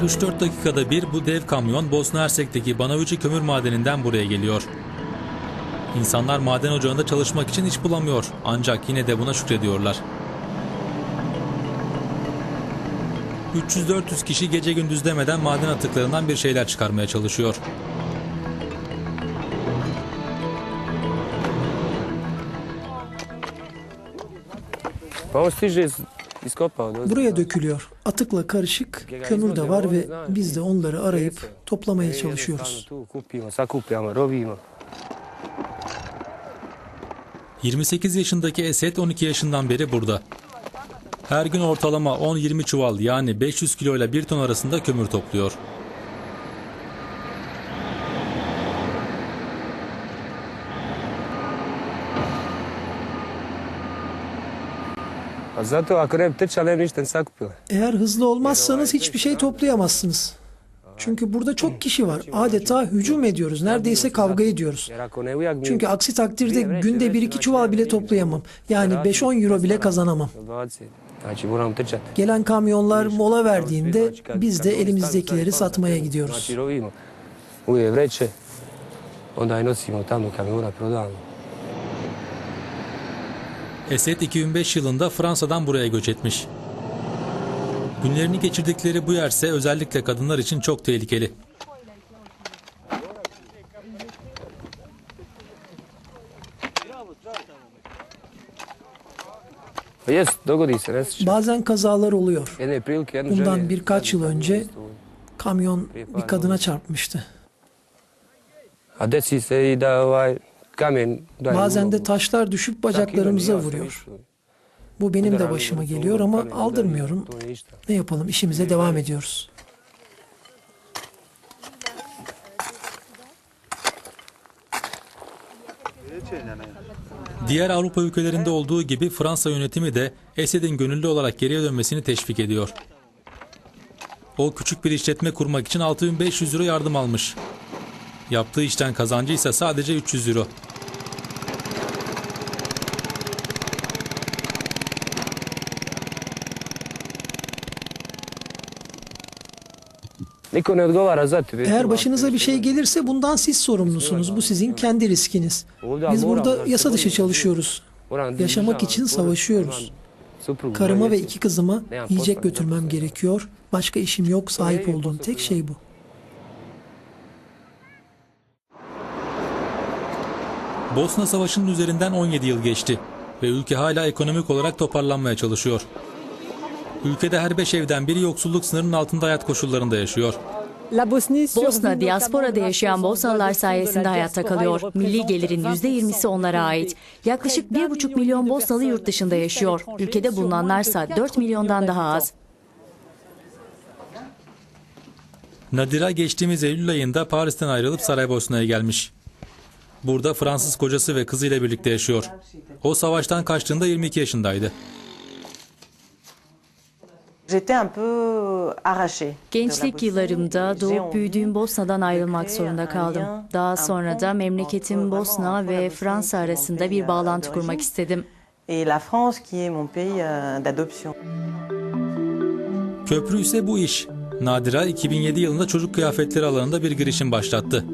Her 3-4 dakikada bir bu dev kamyon Bosna Hersek'teki Banavici kömür madeninden buraya geliyor. İnsanlar maden ocağında çalışmak için iş bulamıyor ancak yine de buna şükrediyorlar. 300-400 kişi gece gündüz demeden maden atıklarından bir şeyler çıkarmaya çalışıyor. Buraya dökülüyor. Atıkla karışık kömür de var ve biz de onları arayıp toplamaya çalışıyoruz. Sakupljamo, rovimo. 28 yaşındaki Esed 12 yaşından beri burada. Her gün ortalama 10-20 çuval yani 500 kilo ile 1 ton arasında kömür topluyor. A zato ako ne bi ništa. Eğer hızlı olmazsanız hiçbir şey toplayamazsınız. Çünkü burada çok kişi var. Adeta hücum ediyoruz. Neredeyse kavga ediyoruz. Çünkü aksi takdirde günde 1-2 çuval bile toplayamam. Yani 5-10 euro bile kazanamam. 20. Znači moramo trčati. Gelen kamyonlar mola verdiğinde biz de elimizdekileri satmaya gidiyoruz. Rovimo uje vreće, onda je nosimo tamo kamiona, prodavamo. Esed 2005 yılında Fransa'dan buraya göç etmiş. Günlerini geçirdikleri bu yerse özellikle kadınlar için çok tehlikeli. Bazen kazalar oluyor. Bundan birkaç yıl önce kamyon bir kadına çarpmıştı. Bazen de taşlar düşüp bacaklarımıza vuruyor. Bu benim de başıma geliyor ama aldırmıyorum. Ne yapalım işimize devam ediyoruz. Diğer Avrupa ülkelerinde olduğu gibi Fransa yönetimi de Esed'in gönüllü olarak geriye dönmesini teşvik ediyor. O küçük bir işletme kurmak için 6500 euro yardım almış. Yaptığı işten kazancı ise sadece 300 euro. Niko ne odgovara za tebe. Eğer başınıza bir şey gelirse bundan siz sorumlusunuz. Bu sizin kendi riskiniz. Biz burada yasa dışı çalışıyoruz. Yaşamak için savaşıyoruz. Karıma ve iki kızıma yiyecek götürmem gerekiyor. Başka işim yok. Sahip olduğum tek şey bu. Bosna Savaşı'nın üzerinden 17 yıl geçti ve ülke hala ekonomik olarak toparlanmaya çalışıyor. Ülkede her 5 evden biri yoksulluk sınırının altında hayat koşullarında yaşıyor. Bosna diasporada yaşayan Bosnalılar sayesinde hayatta kalıyor. Milli gelirin %20'si onlara ait. Yaklaşık 1,5 milyon Bosnalı yurt dışında yaşıyor. Ülkede bulunanlarsa 4 milyondan daha az. Nadira geçtiğimiz Eylül ayında Paris'ten ayrılıp Saraybosna'ya gelmiş. Burada Fransız kocası ve kızıyla birlikte yaşıyor. O savaştan kaçtığında 22 yaşındaydı. Gençlik yıllarımda doğup büyüdüğüm Bosna'dan ayrılmak zorunda kaldım. Daha sonra da memleketim Bosna ve Fransa arasında bir bağlantı kurmak istedim. Et la France qui est mon pays euh, d'adoption. Köprü ise bu iş. Nadira 2007 yılında çocuk kıyafetleri alanında bir girişim başlattı.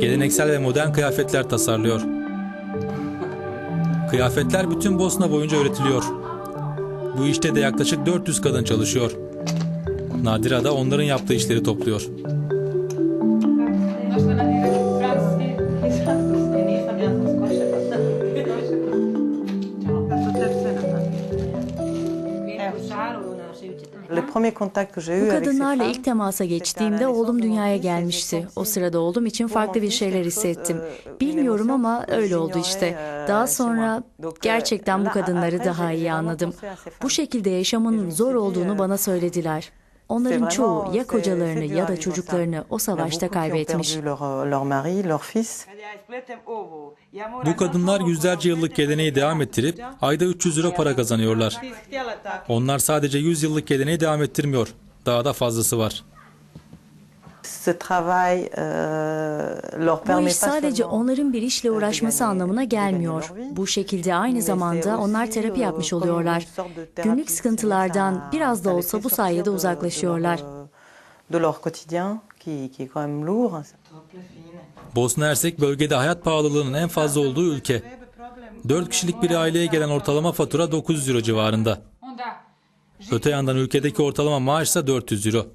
Geleneksel ve modern kıyafetler tasarlıyor. Kıyafetler bütün Bosna boyunca üretiliyor. Bu işte de yaklaşık 400 kadın çalışıyor. Nadira da onların yaptığı işleri topluyor. Bu kadınlarla ilk temasa geçtiğimde oğlum dünyaya gelmişti. O sırada oğlum için farklı bir şeyler hissettim. Bilmiyorum ama öyle oldu işte. Daha sonra gerçekten bu kadınları daha iyi anladım. Bu şekilde yaşamın zor olduğunu bana söylediler. Onların çoğu ya kocalarını ya da çocuklarını o savaşta kaybetmiş. Euh. Bu kadınlar yüzlerce yıllık geleneği devam ettirip ayda 300 euro para kazanıyorlar. Onlar sadece 100 yıllık geleneği devam ettirmiyor. Daha da fazlası var. Bu permet iş sadece onların bir işle uğraşması anlamına gelmiyor. Bu şekilde aynı zamanda onlar terapi yapmış oluyorlar. Günlük sıkıntılardan biraz da olsa bu sayede uzaklaşıyorlar. même lourd. Bosna Hersek bölgede hayat pahalılığının en fazla olduğu ülke. 4 kişilik bir aileye gelen ortalama fatura 900 euro civarında. Öte yandan ülkedeki ortalama maaş ise 400 euro.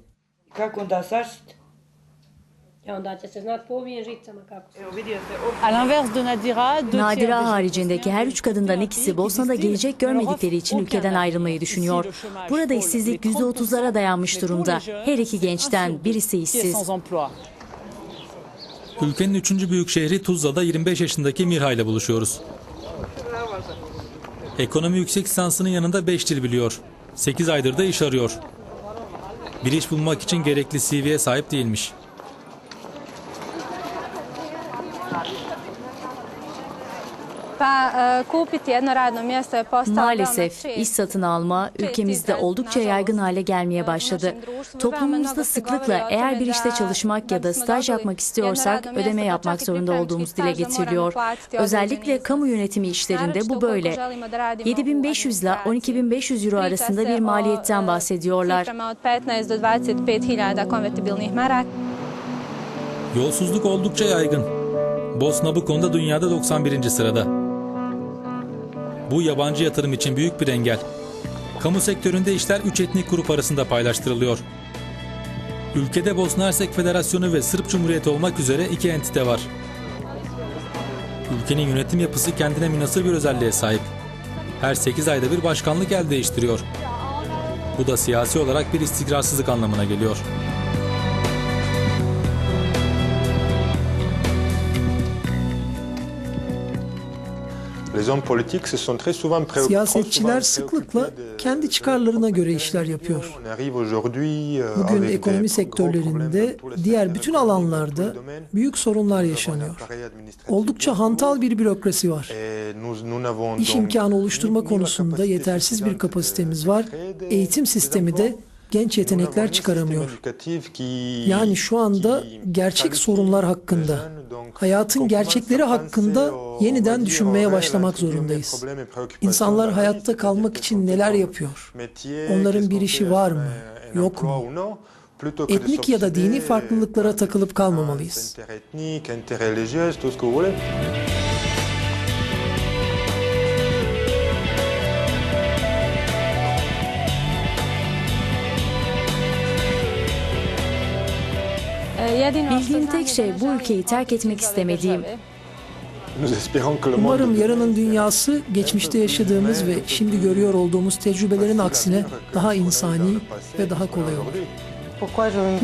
Ja, onda će se znat po ovim žicama kako su. À l'inverse de Nadira, haricindeki her üç kadından ikisi Bosna'da gelecek görmedikleri için ülkeden ayrılmayı düşünüyor. Burada işsizlik %30'lara dayanmış durumda. Her iki gençten birisi işsiz. Ülkenin üçüncü büyük şehri Tuzla'da 25 yaşındaki Mirha ile buluşuyoruz. Ekonomi yüksek lisansının yanında 5 dil biliyor. 8 aydır da iş arıyor. Bir iş bulmak için gerekli CV'ye sahip değilmiş. Pa e, kupiti jedno radno mjesto je postao Maalesef iş satın alma ülkemizde oldukça yaygın hale gelmeye başladı. Toplumumuzda sıklıkla eğer bir işte çalışmak ya da staj yapmak istiyorsak ödeme yapmak zorunda olduğumuz dile getiriliyor. Özellikle kamu yönetimi işlerinde bu böyle. 7500 ile 12500 euro arasında bir maliyetten bahsediyorlar. Ciframa od 15 do 25 hiljada konvertibilnih maraka. Yolsuzluk oldukça yaygın. Bosna bu konuda dünyada 91. sırada. Bu yabancı yatırım için büyük bir engel. Kamu sektöründe işler 3 etnik grup arasında paylaştırılıyor. Ülkede Bosna Hersek Federasyonu ve Sırp Cumhuriyeti olmak üzere iki entite var. Ülkenin yönetim yapısı kendine münasır bir özelliğe sahip. Her 8 ayda bir başkanlık el değiştiriyor. Bu da siyasi olarak bir istikrarsızlık anlamına geliyor. Siyasetçiler sıklıkla kendi çıkarlarına göre işler yapıyor. Euh, Bugün ekonomi sektörlerinde, diğer bütün alanlarda büyük sorunlar yaşanıyor. Oldukça hantal bir bürokrasi var. İş imkanı oluşturma konusunda yetersiz bir kapasitemiz var. Eğitim sistemi de genç yetenekler çıkaramıyor. Yani şu anda gerçek sorunlar hakkında, hayatın gerçekleri hakkında yeniden düşünmeye başlamak zorundayız. İnsanlar hayatta kalmak için neler yapıyor? Onların bir işi var mı, yok mu? Etnik ya da dini farklılıklara takılıp kalmamalıyız. Bildiğim tek şey bu ülkeyi terk etmek istemediğim. Umarım yarının dünyası geçmişte yaşadığımız ve şimdi görüyor olduğumuz tecrübelerin aksine daha insani ve daha kolay olur.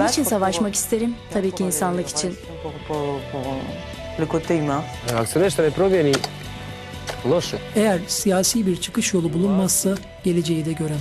Niçin savaşmak isterim? Tabii ki insanlık için. Eğer siyasi bir çıkış yolu bulunmazsa geleceği de göremem.